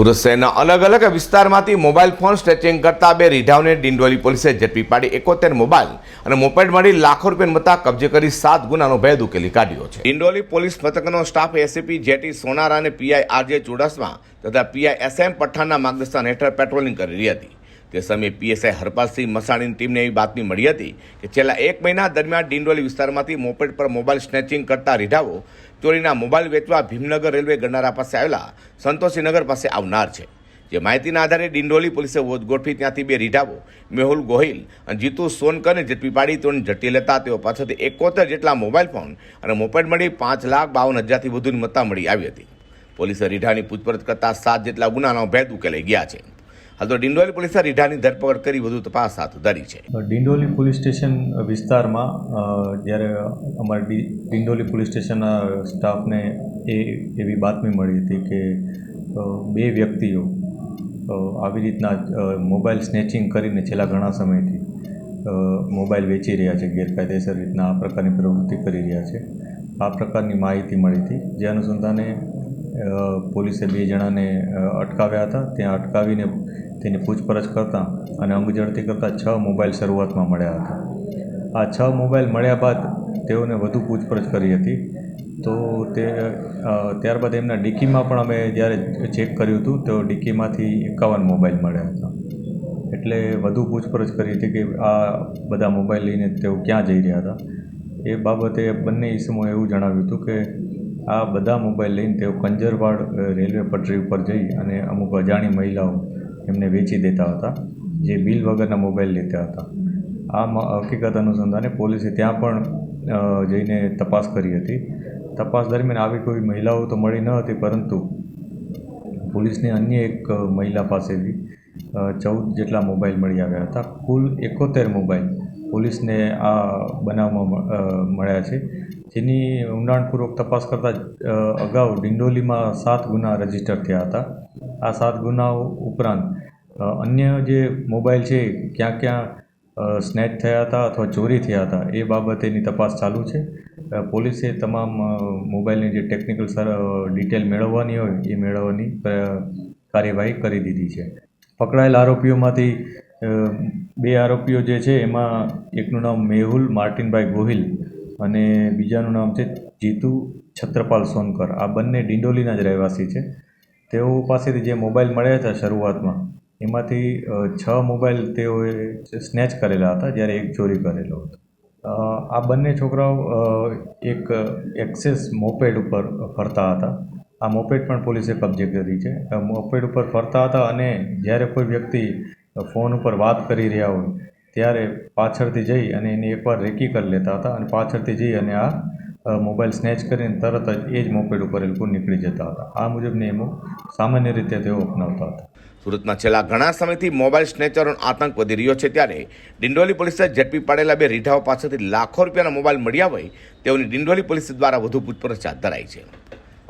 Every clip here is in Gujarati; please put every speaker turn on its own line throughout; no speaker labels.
સુરત શહેરના અલગ અલગ વિસ્તારમાંથી મોબાઈલ ફોન સ્ટ્રેચિંગ કરતા બે રીઢાઓને ડિંડોલી પોલીસે ઝડપી પાડી એકોતેર મોબાઈલ અને મોપેડ મળી લાખો રૂપિયા મતા કબજે કરી સાત ગુનાનો ભેદ ઉકેલી કાઢ્યો છે. ડિંડોલી પોલીસ મથકનો સ્ટાફ એસીપી જેટી સોનારા અને પીઆઈ આરજે ચુડાસમા તથા પીઆઈ એસ પઠાણના માર્ગદર્શન હેઠળ પેટ્રોલિંગ કરી રહી હતી. તે સમયે પીએસઆઈ હરપાલસિંહ મસાણીની ટીમને એવી બાતમી મળી હતી કે છેલ્લા એક મહિના દરમિયાન ડિંડોલી વિસ્તારમાંથી મોપેડ પર મોબાઈલ સ્નેચિંગ કરતા રીઢાઓ ચોરીના મોબાઈલ વેચવા ભીમનગર રેલવે ગરનારા પાસે આવેલા સંતોષીનગર પાસે આવનાર છે. જે માહિતીના આધારે ડિંડોલી પોલીસે ગોઠવી ત્યાંથી બે રીઢાઓ, મેહુલ ગોહિલ અને જીતુ સોનકરને ઝડપી પાડી તેઓને ઝડપી લેતા તેઓ પાસેથી એકોતેર જેટલા મોબાઈલ ફોન અને મોપેડ મળી પાંચ લાખ બાવન હજારથી વધુની મત્તા મળી આવી હતી. પોલીસે રીઢાની પૂછપરછ કરતા સાત જેટલા ગુનાનો ભેદ ઉકેલાઈ ગયા છે. હાલ તો ડિંડોલી પોલીસે રીઢાની ધરપકડ કરી વધુ તપાસ હાથ ધરી છે.
ડિંડોલી પોલીસ સ્ટેશન વિસ્તારમાં જ્યારે અમારા ડિંડોલી પોલીસ સ્ટેશનના સ્ટાફને એ, એવી બાતમી મળી હતી કે બે વ્યક્તિઓ આવી રીતના મોબાઈલ સ્નેચિંગ કરીને છેલ્લા ઘણા સમયથી મોબાઈલ વેચી રહ્યા છે, ગેરકાયદેસર રીતના આ પ્રકારની પ્રવૃત્તિ કરી રહ્યા છે. આ પ્રકારની માહિતી મળી હતી. જે અનુસંધાને પોલીસે બે જણાને અટકાવ્યા હતા. ત્યાં અટકાવીને તેની પૂછપરછ કરતાં અને અંગઝડતી કરતાં છ મોબાઈલ શરૂઆતમાં મળ્યા હતા. આ છ મોબાઈલ મળ્યા બાદ તેઓને વધુ પૂછપરછ કરી હતી. તો તે ત્યારબાદ એમના ડિક્કીમાં પણ અમે જ્યારે ચેક કર્યું હતું, તો ડિક્કીમાંથી એકાવન મોબાઈલ મળ્યા હતા. એટલે વધુ પૂછપરછ કરી હતી કે આ બધા મોબાઈલ લઈને તેઓ ક્યાં જઈ રહ્યા હતા. એ બાબતે બંને ઈસમોએ એવું જણાવ્યું હતું કે આ બધા મોબાઈલ લઈને તેઓ કંજરવાડ રેલવે પટરી ઉપર જઈ અને અમુક અજાણી મહિલાઓ એમને વેચી દેતા હતા, જે બિલ વગરના મોબાઈલ લેતા હતા. આ હકીકત અનુસંધાને પોલીસે ત્યાં પણ જઈને તપાસ કરી હતી. તપાસ દરમિયાન આવી કોઈ મહિલાઓ તો મળી ન હતી, પરંતુ પોલીસને અન્ય એક મહિલા પાસેથી ચૌદ જેટલા મોબાઈલ મળી આવ્યા હતા. કુલ એકોતેર મોબાઈલ પોલીસને આ બનાવમાં મળ્યા છે. જેની ઊંડાણપૂર્વક તપાસ કરતાં અગાઉ ડિંડોલીમાં સાત ગુના રજિસ્ટર થયા હતા. આ સાત ગુનાઓ ઉપરાંત અન્ય જે મોબાઈલ છે, ક્યાં ક્યાં સ્નેચ થયા હતા અથવા ચોરી થયા હતા, એ બાબતેની તપાસ ચાલુ છે. પોલીસે તમામ મોબાઈલની જે ટેકનિકલ સર ડિટેલ મેળવવાની હોય, એ મેળવવાની કાર્યવાહી કરી દીધી છે. પકડાયેલ આરોપીઓમાંથી બે આરોપીઓ જે છે, એમાં એકનું નામ મેહુલ, માર્ટિનભાઈ ગોહિલ અને બીજાનું નામ છે જીતુ છત્રપાલ સોનકર. આ બંને ડિંડોલીના જ રહેવાસી છે. તેઓ પાસેથી જે મોબાઈલ મળ્યા હતા શરૂઆતમાં, એમાંથી છ મોબાઈલ તેઓએ સ્નેચ કરેલા હતા, જ્યારે એક ચોરી કરેલો હતો. આ બંને છોકરાઓ એક એક્સેસ મોપેડ ઉપર ફરતા હતા. આ મોપેડ પણ પોલીસે કબજે કરી છે. મોપેડ ઉપર ફરતા હતા અને જ્યારે કોઈ વ્યક્તિ ફોન ઉપર વાત કરી રહ્યા હોય, ત્યારે પાછળથી જઈ અને એની એકવાર રેકી કરી લેતા હતા અને પાછળથી જઈ અને આ મોબાઈલ સ્નેચ કરીને તરત જ એ જ મોપેડ ઉપર એ લોકો નીકળી જતા હતા. આ મુજબ નિયમો સામાન્ય રીતે તેઓ અપનાવતા હતા.
સુરતમાં છેલ્લા ઘણા સમયથી મોબાઈલ સ્નેચરનો આતંક વધી રહ્યો છે, ત્યારે ડિંડોલી પોલીસે ઝડપી પાડેલા બે રીઢાઓ પાસેથી લાખો રૂપિયાના મોબાઈલ મળ્યા હોય, તેઓની ડિંડોલી પોલીસ દ્વારા વધુ પૂછપરછ હાથ ધરાઈ છે.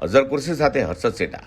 અઝર કુર્સી સાથે હર્ષદ સેટા.